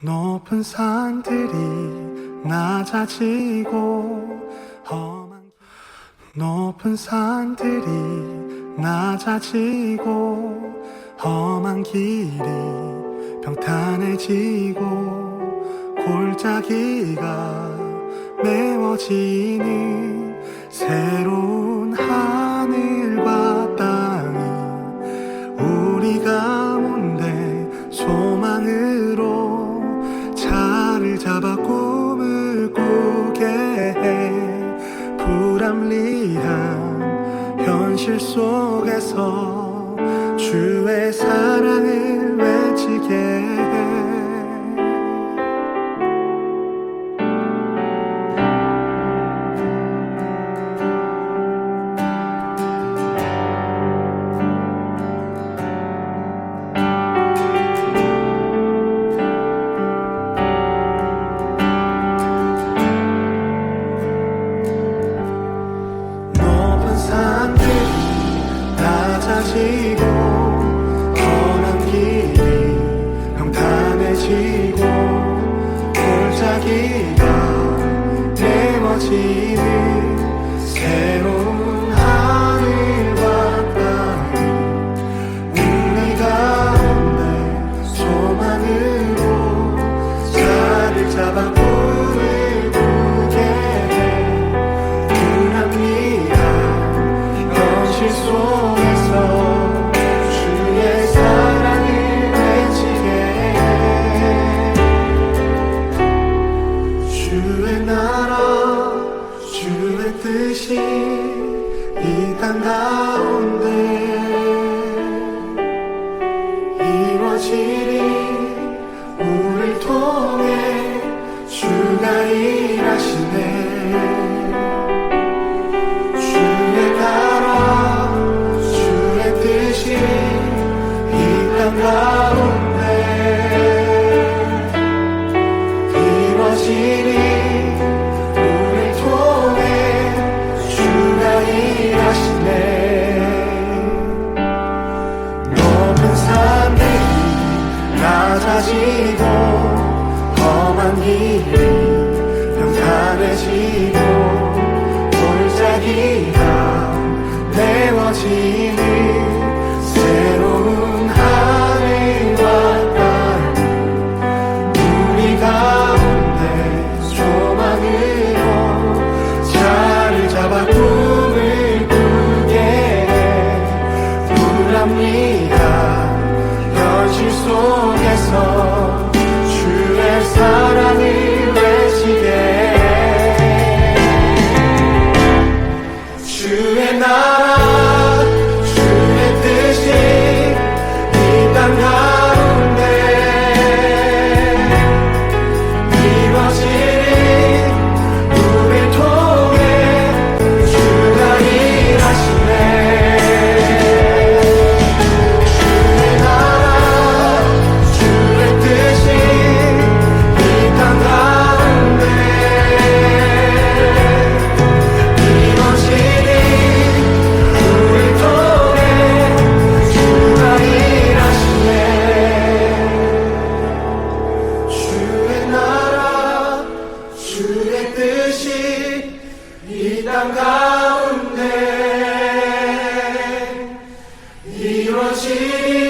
높은 산들이 낮아지고 험한 높은 산들이 낮아지고 험한 길이 평탄해지고 골짜기가 메워지는 새로운 하 잡아 꿈을 꾸게 해. 불합리한 현실 속에서 주의 사랑을 외치게 해 낮아지고 험한 길이 평탄해지고 골짜기가 메워지 뜻이 이 땅 가운데 이루어지리 우릴 통해 주가 일 낮아지고 험한 길이 평탄해지고 골짜기가 메워지는 주 주의 뜻이 이 땅 가운데 이루어지